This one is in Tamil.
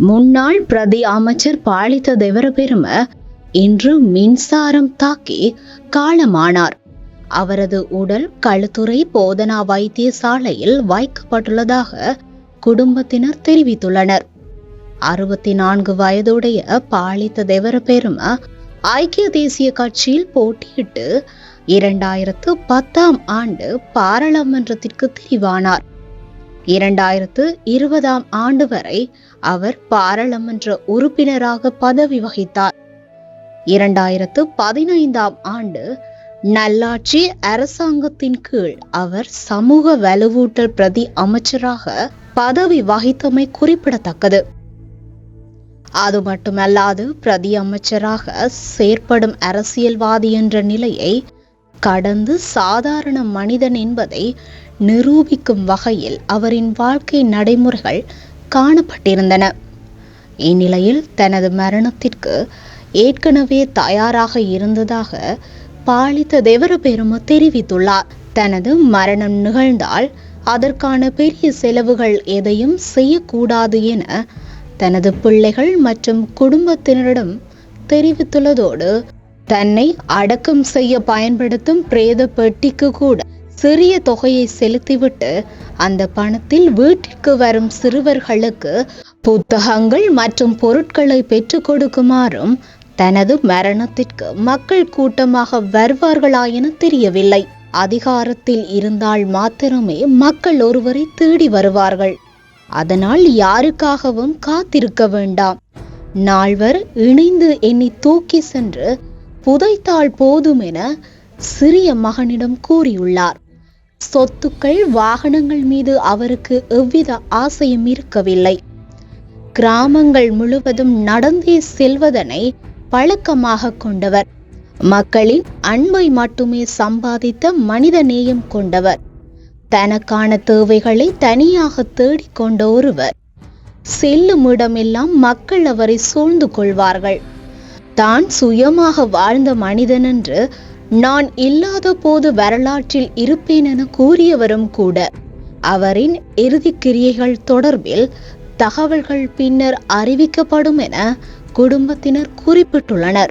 முன்னாள் பிரதி அமைச்சர் பாலித்த தேவரபெரும இன்று மின்சாரம் தாக்கி காலமானார். அவரது உடல் களுத்துறை போதனா வைத்தியசாலையில் வைக்கப்பட்டுள்ளதாக குடும்பத்தினர் தெரிவித்துள்ளனர். அறுபத்தி நான்கு வயதுடைய பாலித்த தேவரபெரும ஐக்கிய தேசிய கட்சியில் போட்டியிட்டு இரண்டாயிரத்து பத்தாம் ஆண்டு பாராளுமன்றத்திற்கு தெரிவானார். இரண்டாயிரத்து இருபதாம் ஆண்டு வரை அவர் பாராளுமன்ற உறுப்பினராக பதவி வகித்தார். இரண்டாயிரத்து பதினைந்தாம் ஆண்டு நல்லாட்சி அரசாங்கத்தின் கீழ் அவர் சமூக வலுவூட்டல் பிரதி அமைச்சராக பதவி வகித்தமை குறிப்பிடத்தக்கது. அது மட்டுமல்லாது பிரதி அமைச்சராக செயற்படும் அரசியல்வாதி என்ற நிலையை கடந்து சாதாரண மனிதன் என்பதை நிரூபிக்கும் வகையில் அவரின் வாழ்க்கை நடைமுறைகள் காணப்பட்டிருந்தன. இந்நிலையில் தனது மரணத்திற்கு ஏற்கனவே தயாராக இருந்ததாக பாலித்த தேவரபெரும தெரிவித்துள்ளார். தனது மரணம் நிகழ்ந்தால் அதற்கான பெரிய செலவுகள் எதையும் செய்யக்கூடாது என தனது பிள்ளைகள் மற்றும் குடும்பத்தினரிடம் தெரிவித்துள்ளதோடு தன்னை அடக்கம் செய்ய பயன்படுத்தும் பிரேத பெட்டிக்கு கூட சிறிய தொகையை செலுத்திவிட்டு அந்த பணத்தில் வீட்டிற்கு வரும் சிறுவர்களுக்கு புத்தகங்கள் மற்றும் பொருட்களை பெற்றுக் கொடுக்குமாறும் தனது மரணத்திற்கு மக்கள் கூட்டமாக வருவார்களா என தெரியவில்லை. அதிகாரத்தில் இருந்தால் மாத்திரமே மக்கள் ஒருவரை தேடி வருவார்கள். அதனால் யாருக்காகவும் காத்திருக்க வேண்டாம். நால்வர் இணைந்து எண்ணி தூக்கி சென்று புதைத்தால் போதும் என சிறிய மகனிடம் கூறியுள்ளார். சொத்துக்கள் வாகனங்கள் மீது அவருக்கு எவ்வித ஆசையும் இருக்கவில்லை. கிராமங்கள் முழுவதும் நடந்தே செல்வதனை பழக்கமாக கொண்டவர். மக்களின் அன்பை மட்டுமே சம்பாதித்த மனித நேயம் கொண்டவர். தனக்கான தேவைகளை தனியாக தேடிக்கொண்ட ஒருவர். செல்லும் இடமெல்லாம் மக்கள் அவரை சூழ்ந்து கொள்வார்கள். தான் சுயமாக வாழ்ந்த மனிதன் என்று நான் இல்லாத போது வரலாற்றில் இருப்பேன் என கூறியவரும் கூட. அவரின் இறுதிக் கிரியைகள் தொடர்பில் தகவல்கள் பின்னர் அறிவிக்கப்படும் என குடும்பத்தினர் குறிப்பிட்டுள்ளனர்.